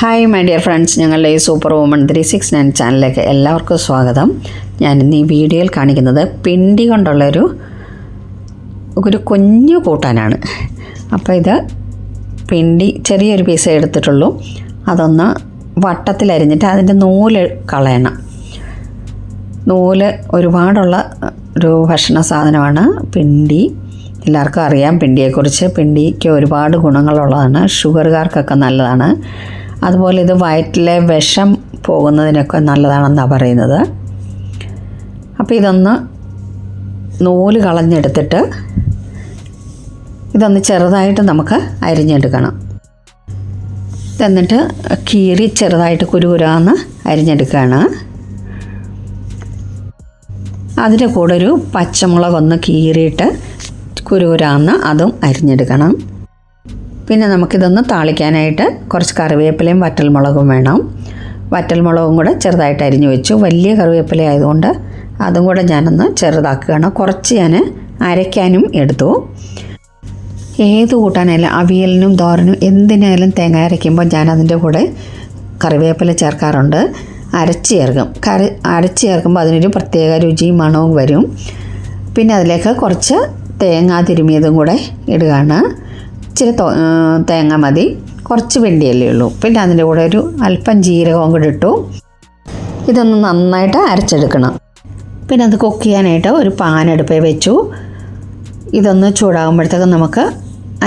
Hi my dear friends ഞങ്ങളുടെ ഈ super woman three six nine ചാനലിലേക്ക് എല്ലാവർക്കും സ്വാഗതം. ഞാൻ ഇന്ന് ഈ വീഡിയോയിൽ കാണിക്കുന്നത് പിണ്ടി കൊണ്ടുള്ളൊരു ഒരു കുഞ്ഞു കൂട്ടാനാണ്. അപ്പോൾ ഇത് പിണ്ടി ചെറിയൊരു പീസ് എടുത്തിട്ടുള്ളൂ. അതൊന്ന് വട്ടത്തിലരിഞ്ഞിട്ട് അതിന്റെ നൂൽ കളയണം. നൂൽ ഒരുപാടുള്ള ഒരു ഭക്ഷണ സാധനമാണ് പിണ്ടി. എല്ലാവർക്കും അറിയാം പിണ്ടിയെക്കുറിച്ച്. പിണ്ടിക്ക് ഒരുപാട് ഗുണങ്ങളുള്ളതാണ്. ഷുഗറുകാർക്കൊക്കെ നല്ലതാണ്. അതുപോലെ ഇത് വയറ്റിലെ വിഷം പോകുന്നതിനൊക്കെ നല്ലതാണെന്നാണ് പറയുന്നത്. അപ്പോൾ ഇതൊന്ന് നൂൽ കളഞ്ഞെടുത്തിട്ട് ഇതൊന്ന് ചെറുതായിട്ട് നമുക്ക് അരിഞ്ഞെടുക്കണം. എന്നിട്ട് കീറി ചെറുതായിട്ട് കുരുകുരാന്ന് അരിഞ്ഞെടുക്കുകയാണ് അതിന്റെ കൂടെ ഒരു പച്ചമുളകൊന്ന് കീറിയിട്ട് കുരുകുരാന്ന് അതും അരിഞ്ഞെടുക്കണം. പിന്നെ നമുക്കിതൊന്ന് താളിക്കാനായിട്ട് കുറച്ച് കറിവേപ്പിലയും വറ്റൽമുളകും വേണം. വറ്റൽമുളകും കൂടെ ചെറുതായിട്ട് അരിഞ്ഞു വെച്ചു. വലിയ കറിവേപ്പില ആയതുകൊണ്ട് അതും കൂടെ ഞാനൊന്ന് ചെറുതാക്കുകയാണ്. കുറച്ച് ഞാൻ അരയ്ക്കാനും എടുത്തു. ഏത് കൂട്ടാനായാലും അവിയലിനും തോരനും എന്തിനായാലും തേങ്ങ അരയ്ക്കുമ്പോൾ ഞാൻ അതിന്റെ കൂടെ കറിവേപ്പില ചേർക്കാറുണ്ട്. അരച്ച് ചേർക്കും. കറി അരച്ച് ചേർക്കുമ്പോൾ അതിനൊരു പ്രത്യേക രുചിയും മണവും വരും. പിന്നെ അതിലേക്ക് കുറച്ച് തേങ്ങ തിരുമിയതും കൂടെ ഇടുകയാണ്. ഇച്ചിരി തേങ്ങ മതി. കുറച്ച് വെണ്ടിയല്ലേ ഉള്ളൂ. പിന്നെ അതിന്റെ കൂടെ ഒരു അല്പം ജീരകവും കൂടി ഇട്ടു. ഇതൊന്ന് നന്നായിട്ട് അരച്ചെടുക്കണം. പിന്നെ അത് കുക്ക് ചെയ്യാനായിട്ട് ഒരു പാൻ വെച്ചു. ഇതൊന്ന് ചൂടാകുമ്പോഴത്തേക്കും നമുക്ക്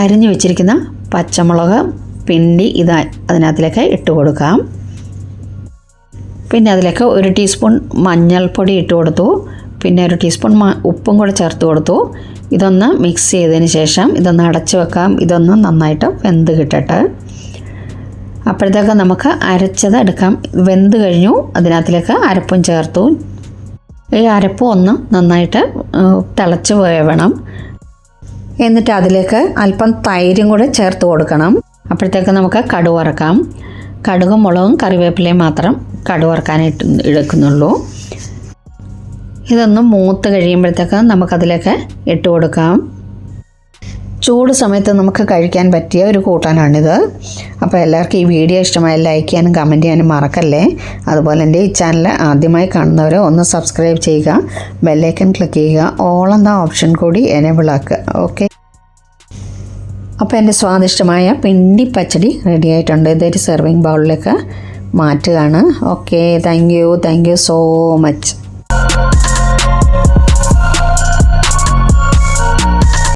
അരിഞ്ഞു വെച്ചിരിക്കുന്ന പച്ചമുളക് പിണ്ടി ഇത് അതിനകത്തിലേക്ക് ഇട്ട് കൊടുക്കാം. പിന്നെ അതിലേക്ക് ഒരു ടീസ്പൂൺ മഞ്ഞൾപ്പൊടി ഇട്ട് കൊടുത്തു. പിന്നെ ഒരു ടീസ്പൂൺ ഉപ്പും കൂടെ ചേർത്ത് കൊടുത്തു. ഇതൊന്ന് മിക്സ് ചെയ്തതിന് ശേഷം ഇതൊന്ന് അടച്ചു വെക്കാം. ഇതൊന്ന് നന്നായിട്ട് വെന്ത് കിട്ടട്ടെ. അപ്പോഴത്തേക്ക് നമുക്ക് അരച്ചത് എടുക്കാം. വെന്ത് കഴിഞ്ഞു. അതിനകത്തിലേക്ക് അരപ്പും ചേർത്തു. ഈ അരപ്പും ഒന്ന് നന്നായിട്ട് തിളച്ച് വേവണം. എന്നിട്ട് അതിലേക്ക് അല്പം തൈരും കൂടെ ചേർത്ത് കൊടുക്കണം. അപ്പോഴത്തേക്ക് നമുക്ക് കടുക് വറക്കാം. കടുകും മുളകും കറിവേപ്പിലയും മാത്രം കടുക് വറക്കാനായിട്ട് എടുക്കുന്നുള്ളൂ. ഇതൊന്ന് മൂത്ത് കഴിയുമ്പോഴത്തേക്ക് നമുക്കതിലേക്ക് ഇട്ട് കൊടുക്കാം. ചൂട് സമയത്ത് നമുക്ക് കഴിക്കാൻ പറ്റിയ ഒരു കൂട്ടാനാണിത്. അപ്പോൾ എല്ലാവർക്കും ഈ വീഡിയോ ഇഷ്ടമായി ലൈക്ക് ചെയ്യാനും കമന്റ് ചെയ്യാനും മറക്കല്ലേ? അതുപോലെ എന്റെ ഈ ചാനൽ ആദ്യമായി കാണുന്നവർ ഒന്ന് സബ്സ്ക്രൈബ് ചെയ്യുക ബെല്ലൈക്കൺ ക്ലിക്ക് ചെയ്യുക ഓൾ എന്ന ഓപ്ഷൻ കൂടി എനേബിൾ ആക്കുക. ഓക്കെ അപ്പോൾ എന്റെ സ്വാദിഷ്ടമായ പിണ്ടി പച്ചടി റെഡി ആയിട്ടുണ്ട്. ഇതൊരു സെർവിങ് ബൗളിലേക്ക് മാറ്റുകയാണ്. Okay thank you thank you so much